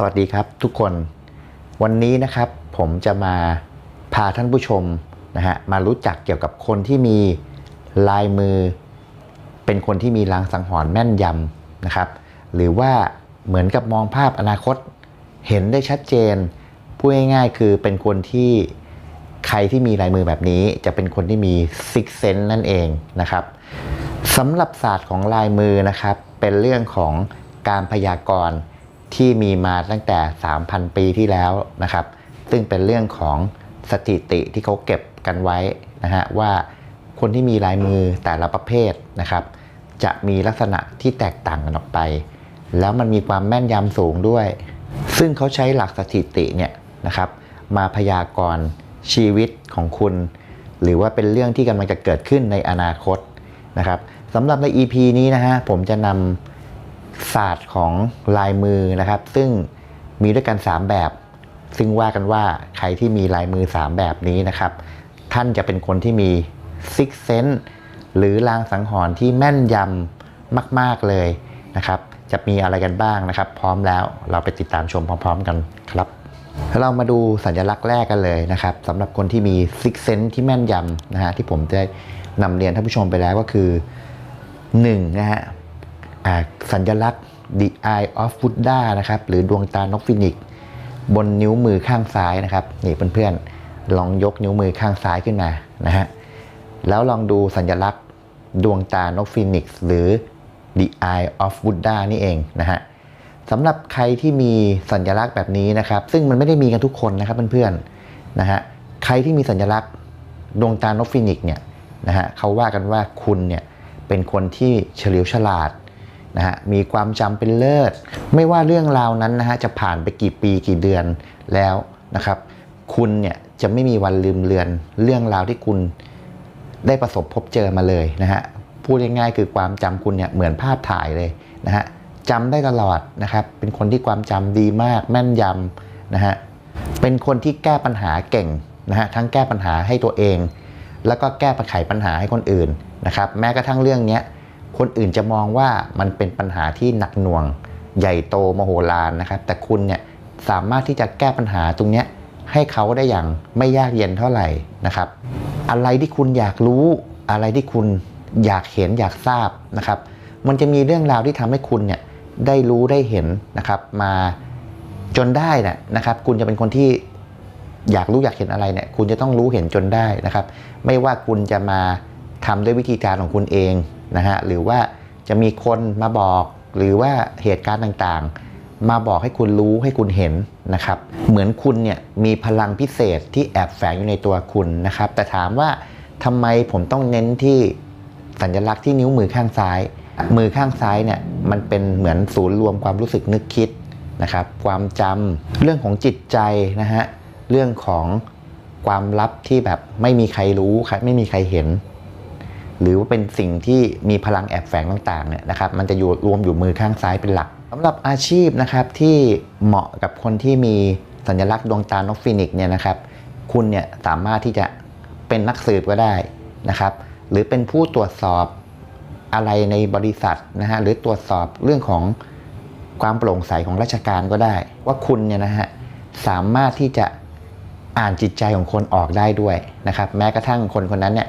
สวัสดีครับทุกคนวันนี้นะครับผมจะมาพาท่านผู้ชมนะฮะมารู้จักเกี่ยวกับคนที่มีลายมือ เป็นคนที่มีลางสังหรณ์แม่นยำนะครับหรือว่าเหมือนกับมองภาพอนาคตเห็นได้ชัดเจนพูดง่ายๆคือเป็นคนที่ใครที่มีลายมือแบบนี้ จะเป็นคนที่มีซิกเซนนั่นเองนะครับสำหรับศาสตร์ของลายมือนะครับเป็นเรื่องของการพยากรณ์ ที่มีมาตั้งแต่ 3,000 ปีที่แล้วนะครับ ซึ่งเป็นเรื่องของสถิติที่เขาเก็บกันไว้นะฮะว่าคนที่มีลายมือแต่ละประเภทนะครับ จะมีลักษณะที่แตกต่างกันออกไป แล้วมันมีความแม่นยำสูงด้วย ซึ่งเขาใช้หลักสถิติเนี่ยนะครับมาพยากรณ์ชีวิตของคุณ หรือว่าเป็นเรื่องที่กำลังจะเกิดขึ้นในอนาคตนะครับสำหรับใน EP นี้นะฮะผมจะนำ ศาสตร์ของลายมือนะครับ ซึ่งมีด้วยกัน 3 แบบ ซึ่งว่ากันว่าใครที่มีลายมือ 3 แบบนี้นะครับ ท่านจะเป็นคนที่มีซิกเซนหรือลางสังหรณ์ที่แม่นยำมาก ๆเลยนะครับ จะมีอะไรกันบ้างนะครับ พร้อมแล้วเราไปติดตามชมพร้อม ๆ กันครับเรามาดูสัญลักษณ์แรกกันเลยนะครับสำหรับคนที่มีซิกเซนที่แม่นยำนะฮะที่ผมได้นำเรียนท่านผู้ชมไปแล้วก็คือ1นะฮะ สัญลักษณ์ the eye of Buddha นะครับหรือดวงตานกฟินิกบนนิ้วมือข้างซ้ายนะครับนี่เพื่อนๆลองยกนิ้วมือข้างซ้ายขึ้นมานะฮะแล้วลองดูสัญลักษณ์ดวงตานกฟินิกหรือ the eye of Buddha นี่เองนะฮะสำหรับใครที่มีสัญลักษณ์แบบนี้นะครับ ซึ่งมันไม่ได้มีกันทุกคนนะครับเพื่อนๆนะฮะใครที่มีสัญลักษณ์ดวงตานกฟินิกเนี่ยนะฮะเขาว่ากันว่าคุณเนี่ยเป็นคนที่เฉลียวฉลาด นะฮะมีความจำเป็นเลิศ ไม่ว่าเรื่องราวนั้นนะฮะจะผ่านไปกี่ปีกี่เดือนแล้วนะครับ คุณเนี่ยจะไม่มีวันลืมเลือนเรื่องราวที่คุณได้ประสบพบเจอมาเลยนะฮะพูดง่ายๆคือความจำคุณเนี่ยเหมือนภาพถ่ายเลยนะฮะจำได้ตลอดนะครับ เป็นคนที่ความจำดีมากแม่นยำนะฮะเป็นคนที่แก้ปัญหาเก่งนะฮะทั้งแก้ปัญหาให้ตัวเอง แล้วก็แก้ปัญไขปัญหาให้คนอื่นนะครับ แม้กระทั่งเรื่องเนี้ย คนอื่นจะมองว่ามันเป็นปัญหาที่หนักหน่วง ใหญ่โตมโหฬารนะครับ แต่คุณเนี่ยสามารถที่จะแก้ปัญหาตรงนี้ให้เขาได้อย่างไม่ยากเย็นเท่าไหร่นะครับ อะไรที่คุณอยากรู้ อะไรที่คุณอยากเห็นอยากทราบนะครับ มันจะมีเรื่องราวที่ทำให้คุณเนี่ยได้รู้ได้เห็นนะครับมาจนได้นะนะครับ คุณจะเป็นคนที่อยากรู้อยากเห็นอะไรเนี่ยคุณจะต้องรู้เห็นจนได้นะครับ ไม่ว่าคุณจะมา ทำด้วยวิธีการของคุณเองนะฮะหรือว่าจะมีคนมาบอกหรือว่าเหตุการณ์ต่างๆ มาบอกให้คุณรู้ให้คุณเห็นนะครับ เหมือนคุณเนี่ยมีพลังพิเศษที่แอบแฝงอยู่ในตัวคุณนะครับ แต่ถามว่าทำไมผมต้องเน้นที่สัญลักษณ์ที่นิ้วมือข้างซ้าย มือข้างซ้ายเนี่ยมันเป็นเหมือนศูนย์รวมความรู้สึกนึกคิดนะครับ ความจำเรื่องของจิตใจนะฮะเรื่องของความลับที่แบบไม่มีใครรู้ครับไม่มีใครเห็น หรือว่าเป็นสิ่งที่มีพลังแอบแฝงต่างๆเนี่ยนะครับมันจะอยู่รวมอยู่มือข้างซ้ายเป็นหลักสำหรับอาชีพนะครับที่เหมาะกับคนที่มีสัญลักษณ์ดวงตานกฟินิกเนี่ยนะครับ คุณเนี่ยสามารถที่จะเป็นนักสืบก็ได้นะครับ หรือเป็นผู้ตรวจสอบอะไรในบริษัทนะฮะหรือตรวจสอบเรื่องของความโปร่งใสของราชการก็ได้ ว่าคุณเนี่ยนะฮะสามารถที่จะอ่านจิตใจของคนออกได้ด้วยนะครับ แม้กระทั่งคนคนนั้นเนี่ย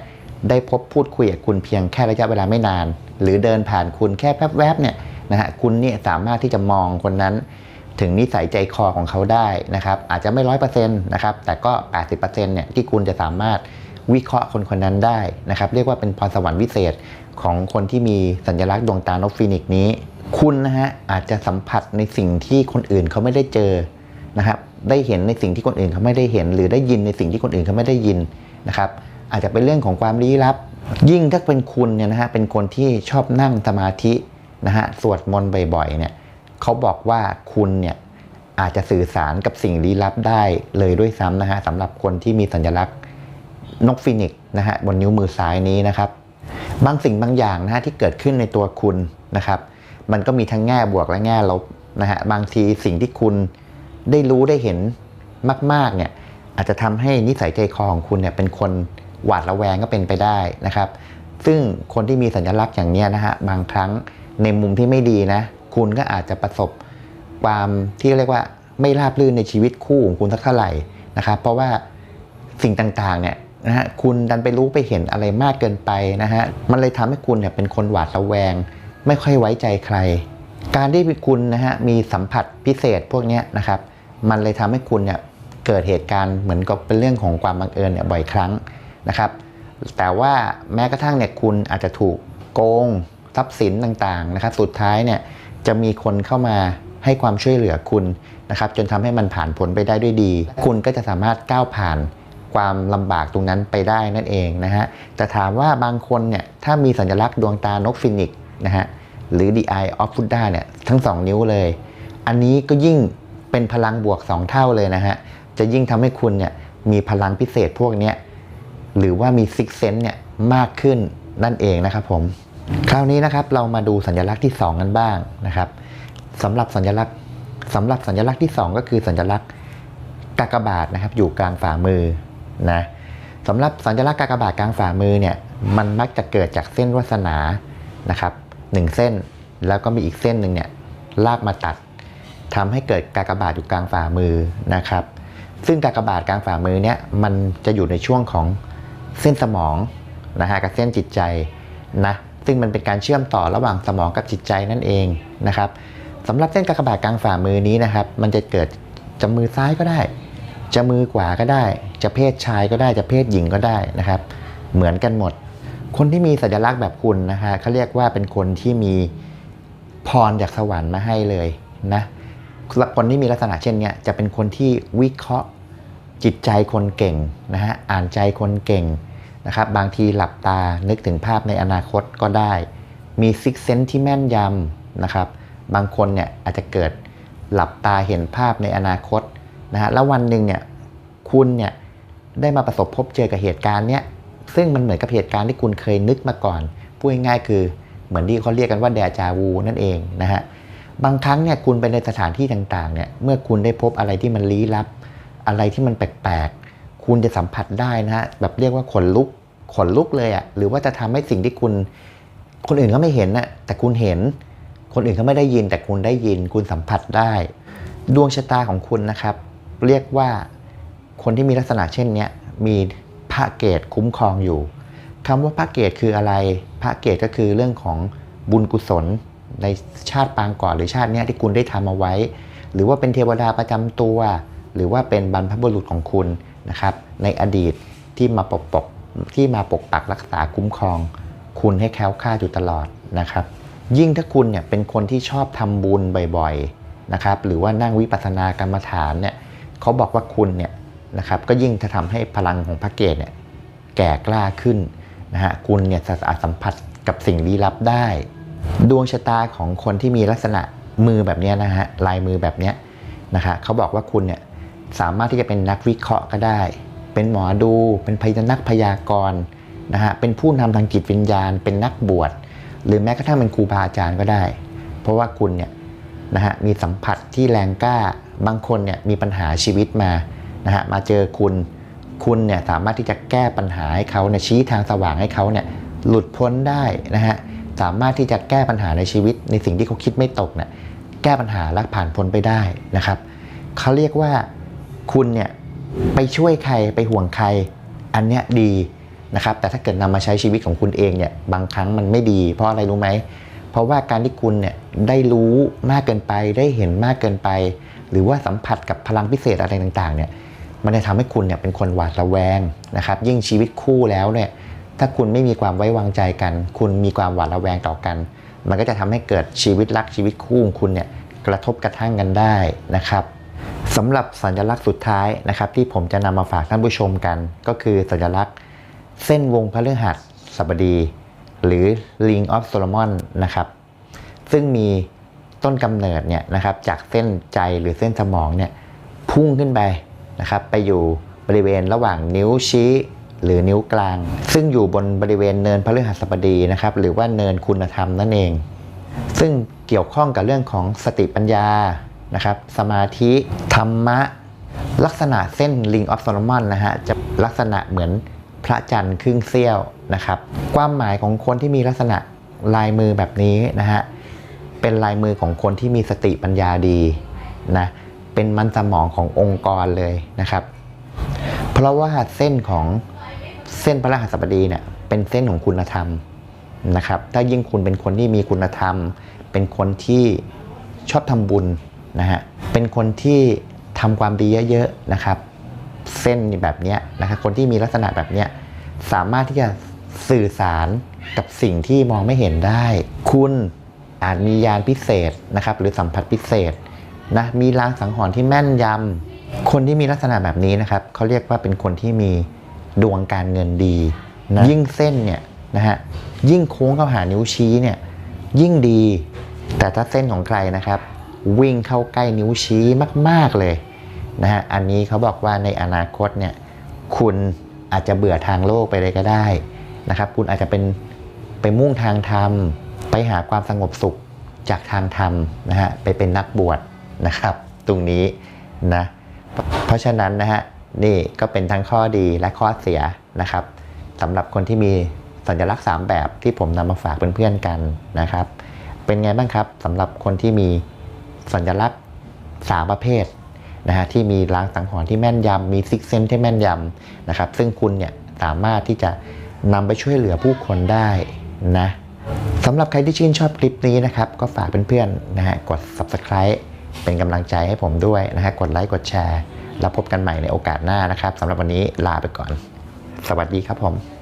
ได้พบพูดคุยกับคุณเพียงแค่ระยะเวลาไม่นาน หรือเดินผ่านคุณแค่แป๊บแวบๆเนี่ยนะฮะคุณเนี่ยสามารถที่จะมองคนนั้น ถึงนิสัยใจคอของเขาได้นะครับ อาจจะไม่ร้อยเปอร์เซ็นต์นะครับแต่ก็ 80%เนี่ยที่คุณจะสามารถวิเคราะห์คนคนนั้นได้นะครับ เรียกว่าเป็นพรสวรรค์วิเศษของคนที่มีสัญลักษณ์ดวงตานกฟินิกนี้ คุณนะฮะอาจจะสัมผัสในสิ่งที่คนอื่นเขาไม่ได้เจอนะครับได้เห็นในสิ่งที่คนอื่นเขาไม่ได้เห็น หรือได้ยินในสิ่งที่คนอื่นเขาไม่ได้ยินนะครับ อาจจะเป็นเรื่องของความลี้ลับ ยิ่งถ้าเป็นคุณเนี่ยนะฮะเป็นคนที่ชอบนั่งสมาธินะฮะสวดมนต์บ่อยๆเนี่ยเขาบอกว่าคุณเนี่ยอาจจะสื่อสารกับสิ่งลี้ลับได้เลยด้วยซ้ำนะฮะสำหรับคนที่มีสัญลักษณ์นกฟินิกซ์นะฮะบนนิ้วมือซ้ายนี้นะครับบางสิ่งบางอย่างนะฮะที่เกิดขึ้นในตัวคุณนะครับ มันก็มีทั้งแง่บวกและแง่ลบนะฮะบางทีสิ่งที่คุณได้รู้ได้เห็นมาก ๆเนี่ยอาจจะทำให้นิสัยใจคอของคุณเนี่ยเป็นคน หวาดระแวงก็เป็นไปได้นะครับ ซึ่งคนที่มีสัญลักษณ์อย่างนี้นะฮะบางครั้งในมุมที่ไม่ดีนะ คุณก็อาจจะประสบความที่เรียกว่าไม่ราบรื่นในชีวิตคู่ของคุณสักเท่าไหร่นะครับ เพราะว่าสิ่งต่างๆเนี่ยนะฮะคุณดันไปรู้ไปเห็นอะไรมากเกินไปนะฮะมันเลยทำให้คุณเนี่ยเป็นคนหวาดระแวง ไม่ค่อยไว้ใจใคร การที่คุณนะฮะมีสัมผัสพิเศษพวกนี้นะครับ มันเลยทำให้คุณเนี่ยเกิดเหตุการณ์เหมือนกับเป็นเรื่องของความบังเอิญเนี่ยบ่อยครั้ง นะครับแต่ว่าแม้กระทั่งเนี่ยคุณอาจจะถูกโกงทรัพย์สินต่างๆนะครับสุดท้ายเนี่ยจะมีคนเข้ามาให้ความช่วยเหลือคุณนะครับจนทำให้มันผ่านพ้นไปได้ด้วยดี คุณก็จะสามารถก้าวผ่านความลำบากตรงนั้นไปได้นั่นเองนะฮะแต่ถามว่าบางคนเนี่ยถ้ามีสัญลักษณ์ดวงตานกฟินิกซ์นะฮะหรือ the eye of Buddha เนี่ยทั้ง 2 นิ้วเลย อันนี้ก็ยิ่งเป็นพลังบวก 2 เท่าเลยนะฮะจะยิ่งทำให้คุณเนี่ยมีพลังพิเศษพวกนี้ หรือว่ามีซิกเซนเนี่ยมากขึ้นนั่นเองนะครับผม คราวนี้นะครับเรามาดูสัญลักษณ์ที่ 2 กันบ้างนะครับสำหรับสัญลักษณ์สำหรับสัญลักษณ์ที่ 2 ก็คือสัญลักษณ์กากบาทนะครับอยู่กลางฝ่ามือนะสำหรับสัญลักษณ์กากบาทกลางฝ่ามือเนี่ยมันมักจะเกิดจากเส้นวาสนานะครับหนึ่งเส้นแล้วก็มีอีกเส้นหนึ่งเนี่ยลากมาตัดทำให้เกิดกากบาทอยู่กลางฝ่ามือนะครับ ซึ่งกากบาทกลางฝ่ามือเนี่ยมันจะอยู่ในช่วงของ เส้นสมองนะฮะกับเส้นจิตใจนะซึ่งมันเป็นการเชื่อมต่อระหว่างสมองกับจิตใจนั่นเองนะครับสำหรับเส้นกากบาทกลางฝ่ามือนี้นะครับ มันจะเกิดจะมือซ้ายก็ได้ จะมือขวาก็ได้ จะเพศชายก็ได้จะเพศหญิงก็ได้นะครับ เหมือนกันหมด คนที่มีสัญลักษณ์แบบคุณนะฮะเขาเรียกว่าเป็นคนที่มีพรจากสวรรค์มาให้เลยนะคนที่มีลักษณะเช่นนี้จะเป็นคนที่วิเคราะห์ จิตใจคนเก่งนะฮะอ่านใจคนเก่งนะครับบางทีหลับตานึกถึงภาพในอนาคตก็ได้ มีซิกเซนที่แม่นยำนะครับบางคนเนี่ยอาจจะเกิดหลับตาเห็นภาพในอนาคตนะฮะแล้ววันหนึ่งเนี่ยคุณเนี่ยได้มาประสบพบเจอกับเหตุการณ์เนี้ยซึ่งมันเหมือนกับเหตุการณ์ที่คุณเคยนึกมาก่อนพูดง่ายๆคือเหมือนที่เขาเรียกกันว่าแดจาวูนั่นเองนะฮะบางครั้งเนี่ยคุณไปในสถานที่ต่างๆเนี่ยเมื่อคุณได้พบอะไรที่มันลี้ลับ อะไรที่มันแปลกๆ คุณจะสัมผัสได้นะฮะแบบเรียกว่าขนลุกขนลุกเลยอะ่ะหรือว่าจะทำให้สิ่งที่คุณ คนอื่นก็ไม่เห็นนะแต่คุณเห็น คนอื่นเขาไม่ได้ยิน แต่คุณได้ยิน คุณสัมผัสได้ ดวงชะตาของคุณนะครับ เรียกว่าคนที่มีลักษณะเช่นนี้มีพระเกตคุ้มครองอยู่คำว่าพระเกตคืออะไร พระเกตก็คือเรื่องของบุญกุศลในชาติปางก่อนหรือชาตินี้ที่คุณได้ทำเอาไว้ หรือว่าเป็นเทวดาประจำตัว หรือว่าเป็นบรรพบุรุษของคุณนะครับ ในอดีตที่มาปกปกที่มาปกปักรักษาคุ้มครอง คุณให้แคล้วคลาดอยู่ตลอดนะครับ ยิ่งถ้าคุณเนี่ยเป็นคนที่ชอบทำบุญบ่อยๆนะครับ หรือว่านั่งวิปัสสนากรรมฐานเนี่ยเขาบอกว่าคุณเนี่ยนะครับก็ยิ่งจะทำให้พลังของพระเกศเนี่ยแก่กล้าขึ้นนะฮะคุณเนี่ยสามาสัมผัสกับสิ่งลี้ลับได้ ดวงชะตาของคนที่มีลักษณะมือแบบนี้นะฮะลายมือแบบนี้นะคะเขาบอกว่าคุณเนี่ย สามารถที่จะเป็นนักวิเคราะห์ก็ได้ เป็นหมอดู เป็นพยานักพยากรณ์นะฮะ เป็นผู้นำทางจิตวิญญาณ เป็นนักบวช หรือแม้กระทั่งเป็นครูบาอาจารย์ก็ได้ เพราะว่าคุณเนี่ยนะฮะมีสัมผัสที่แรงกล้า บางคนเนี่ยมีปัญหาชีวิตมานะฮะมาเจอคุณ คุณเนี่ยสามารถที่จะแก้ปัญหาให้เขาเนี่ยชี้ทางสว่างให้เขาเนี่ยหลุดพ้นได้นะฮะ สามารถที่จะแก้ปัญหาในชีวิต ในสิ่งที่เขาคิดไม่ตกเนี่ยแก้ปัญหาและผ่านพ้นไปได้นะครับเขาเรียกว่า คุณเนี่ยไปช่วยใครไปห่วงใคร อันเนี้ยดีนะครับ แต่ถ้าเกิดนำมาใช้ชีวิตของคุณเองเนี่ยบางครั้งมันไม่ดี เพราะอะไรรู้ไหมเพราะว่าการที่คุณเนี่ยได้รู้มากเกินไปได้เห็นมากเกินไป หรือว่าสัมผัสกับพลังพิเศษอะไรต่างๆเนี่ยมันจะทำให้คุณเนี่ยเป็นคนหวาดระแวงนะครับ ยิ่งชีวิตคู่แล้วเนี่ยถ้าคุณไม่มีความไว้วางใจกัน คุณมีความหวาดระแวงต่อกัน มันก็จะทำให้เกิดชีวิตรักชีวิตคู่ของคุณเนี่ยกระทบกระทั่งกันได้นะครับ สำหรับสัญลักษณ์สุดท้ายนะครับ ที่ผมจะนำมาฝากท่านผู้ชมกัน ก็คือสัญลักษณ์เส้นวงพฤหัสบดี หรือ Ring of Solomon นะครับ ซึ่งมีต้นกำเนิดเนี่ยนะครับจากเส้นใจหรือเส้นสมองเนี่ยพุ่งขึ้นไปนะครับไปอยู่บริเวณระหว่างนิ้วชี้หรือนิ้วกลาง ซึ่งอยู่บนบริเวณเนินพฤหัสบดีนะครับ หรือว่าเนินคุณธรรมนั่นเอง ซึ่งเกี่ยวข้องกับเรื่องของสติปัญญา นะครับ สมาธิธรรมะ ลักษณะเส้น Ring of Solomon นะฮะจะลักษณะเหมือนพระจันทร์ครึ่งเสี้ยวนะครับ ความหมายของคนที่มีลักษณะลายมือแบบนี้นะฮะเป็นลายมือของคนที่มีสติปัญญาดีนะเป็นมันสมองขององค์กรเลยนะครับ เพราะว่าเส้นของเส้นพระรหัสบดีเนี่ยเป็นเส้นของคุณธรรมนะครับ ถ้ายิ่งคุณเป็นคนที่มีคุณธรรม เป็นคนที่ชอบทำบุญ นะฮะเป็นคนที่ทำความดีเยอะๆนะครับ เส้นแบบนี้นะครับคนที่มีลักษณะแบบนี้สามารถที่จะสื่อสารกับสิ่งที่มองไม่เห็นได้ คุณอาจมียานพิเศษนะครับ หรือสัมผัสพิเศษนะมีลางสังหรณ์ที่แม่นยำคนที่มีลักษณะแบบนี้นะครับเขาเรียกว่าเป็นคนที่มีดวงการเงินดีนะยิ่งเส้นเนี่ยนะฮะยิ่งโค้งเข้าหานิ้วชี้เนี่ยยิ่งดีแต่ถ้าเส้นของใครนะครับ วิ่งเข้าใกล้นิ้วชี้มาก ๆเลยนะฮะอันนี้เขาบอกว่าในอนาคตเนี่ยคุณอาจจะเบื่อทางโลกไปเลยก็ได้นะครับ คุณอาจจะเป็นไปมุ่งทางธรรม ไปหาความสงบสุขจากทางธรรมนะฮะไปเป็นนักบวชนะครับ ตรงนี้นะเพราะฉะนั้นนะฮะนี่ก็เป็นทั้งข้อดีและข้อเสียนะครับสำหรับคนที่มีสัญลักษณ์ 3 แบบที่ผมนำมาฝากเพื่อนๆกันนะครับ เป็นไงบ้างครับสำหรับคนที่มี สัญลักษณ์ 3 ประเภทนะฮะที่มีลางสังหรณ์ที่แม่นยำมีซิกเซนที่แม่นยำนะครับซึ่งคุณเนี่ยสามารถที่จะนำไปช่วยเหลือผู้คนได้นะสำหรับใครที่ชื่นชอบคลิปนี้นะครับ ก็ฝากเพื่อนๆนะฮะกด subscribe เป็นกำลังใจให้ผมด้วยนะฮะกดไลค์กดแชร์ แล้วพบกันใหม่ในโอกาสหน้านะครับสำหรับวันนี้ลาไปก่อน สวัสดีครับผม